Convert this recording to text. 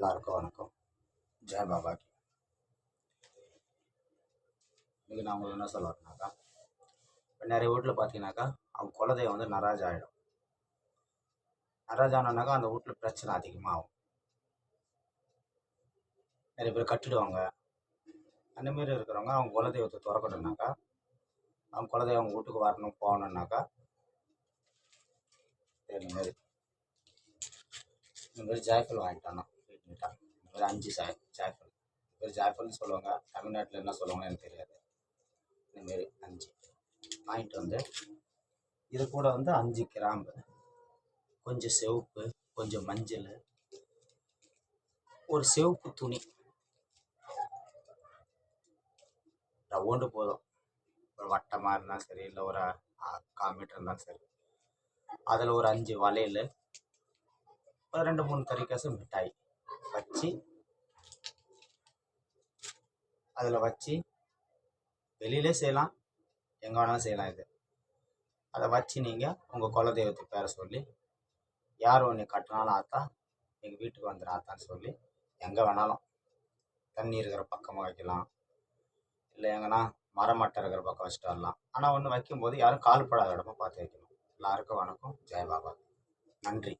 எல்லாருக்கும் வணக்கம். ஜெய பாபா கி. இன்னைக்கு நான் உங்களுக்கு என்ன சொல்ல வரேனாக்கா இப்போ நிறைய வீட்டில் பார்த்தீங்கன்னாக்கா அவங்க குலதெய்வம் வந்து நராஜ் ஆகிடும் நராஜ் ஆனோன்னாக்கா அந்த வீட்டில் பிரச்சனை அதிகமாகும். நிறைய பேர் கட்டிடுவாங்க. அந்த மாரி இருக்கிறவங்க அவங்க குலதெய்வத்தை திறக்கணுன்னாக்கா அவங்க குலதெய்வம் அவங்க வீட்டுக்கு வரணும் போகணுன்னாக்கா இந்த மாதிரி இந்த மாதிரி ஜாய்ஃபல் வாங்கிட்டானோ. ஒரு அஞ்சு ஜா ஜாய்ஃபல் ஒரு மாதிரி ஜாய்ஃபல்னு சொல்லுவாங்க. தமிழ்நாட்டில் என்ன சொல்லுவாங்கன்னு எனக்கு தெரியாது. இந்தமாரி அஞ்சு. வாங்கிட்டு வந்து இது கூட வந்து அஞ்சு கிராம்பு. கொஞ்சம் சிவப்பு கொஞ்சம் மஞ்சள். ஒரு சிவப்பு துணி. ரவுண்டு போதும். ஒரு வட்டமாக இருந்தாலும் சரி இல்லை ஒரு கால் மீட்டர் இருந்தாலும் சரி. அதில் ஒரு அஞ்சு வளையல். ஒரு ரெண்டு மூணு தறிக்காசு மிட்டாய். வச்சு அதில் வச்சு வெளியிலே செய்யலாம் எங்கே வேணாலும் செய்யலாம் இது. அதை வச்சு நீங்கள் உங்கள் குலதெய்வத்தை பேரை சொல்லி யார் ஒன்று கட்டினாலும் ஆத்தா எங்கள் வீட்டுக்கு வந்துடும் ஆத்தான்னு சொல்லி எங்கே வேணாலும் தண்ணி இருக்கிற பக்கமாக வைக்கலாம். இல்லை எங்கன்னா மரம் இருக்கிற பக்கம் வச்சுட்டு வரலாம். ஆனால் ஒன்று வைக்கும்போது யாரும் கால் படாத இடமா பார்த்து வைக்கணும். எல்லாருக்கும் வணக்கம். ஜெயபாபா நன்றி.